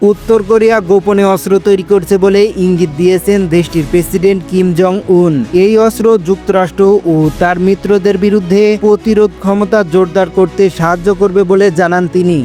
উত্তর কোরিয়া গোপনে অস্ত্র তৈরি করছে বলে ইঙ্গিত দিয়েছেন দেশটির প্রেসিডেন্ট কিম জং উন এই অস্ত্র যুক্তরাষ্ট্র ও তার মিত্রদের বিরুদ্ধে প্রতিরোধ ক্ষমতা জোরদার করতে সাহায্য করবে বলে জানান তিনি।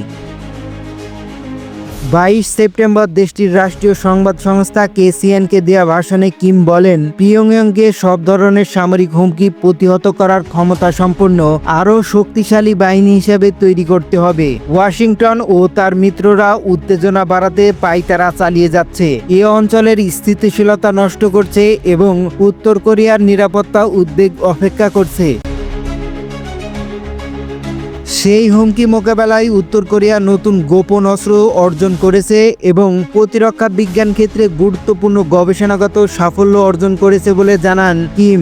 বাইশ সেপ্টেম্বর দেশটির রাষ্ট্রীয় সংবাদ সংস্থা কেসিএনকে দেয়া ভাষণে কিম বলেন, পিয়ংইয়ংকে সব ধরনের সামরিক হুমকি প্রতিহত করার ক্ষমতা সম্পন্ন আরও শক্তিশালী বাহিনী হিসেবে তৈরি করতে হবে। ওয়াশিংটন ও তার মিত্ররা উত্তেজনা বাড়াতে পাইতারা চালিয়ে যাচ্ছে। এ অঞ্চলের স্থিতিশীলতা নষ্ট করছে এবং উত্তর কোরিয়ার নিরাপত্তা উদ্বেগ অপেক্ষা করছে। সেই হুমকি মোকাবেলায় উত্তর কোরিয়া নতুন গোপন অস্ত্র অর্জন করেছে এবং প্রতিরক্ষা বিজ্ঞান ক্ষেত্রে গুরুত্বপূর্ণ গবেষণাগত সাফল্য অর্জন করেছে বলে জানান কিম।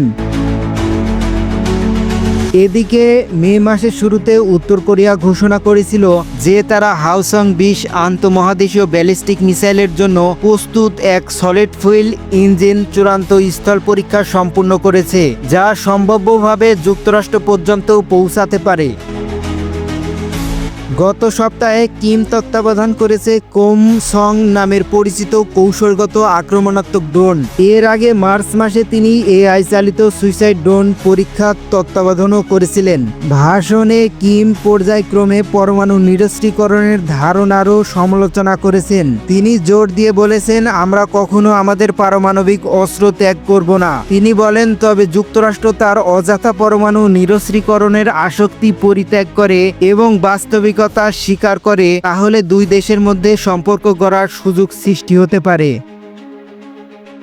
এদিকে মে মাসের শুরুতে উত্তর কোরিয়া ঘোষণা করেছিল যে তারা হাউসং বিশ আন্তঃমহাদেশীয় ব্যালিস্টিক মিসাইলের জন্য প্রস্তুত এক সলিড ফুয়েল ইঞ্জিন চূড়ান্ত স্থল পরীক্ষা সম্পূর্ণ করেছে, যা সম্ভাব্যভাবে যুক্তরাষ্ট্র পর্যন্ত পৌঁছাতে পারে। গত সপ্তাহে কিম তত্ত্বাবধান করেছে কোম সং নামের পরিচিত কৌশলগত আক্রমণাত্মক ড্রোন। এর আগে মার্চ মাসে তিনি এআই চালিত সুইসাইড ড্রোন পরীক্ষার তত্ত্বাবধানও করেছিলেন। ভাষণে কিম পর্যায়ক্রমে পরমাণু নিরস্ত্রীকরণের ধারণারও সমালোচনা করেছেন। তিনি জোর দিয়ে বলেছেন, আমরা কখনো আমাদের পারমাণবিক অস্ত্র ত্যাগ করব না। তিনি বলেন, তবে যুক্তরাষ্ট্র তার অযথা পরমাণু নিরস্ত্রীকরণের আসক্তি পরিত্যাগ করে এবং বাস্তবিকতা স্বীকার করে তাহলে দুই দেশের মধ্যে সম্পর্ক গড়ার সুযোগ সৃষ্টি হতে পারে।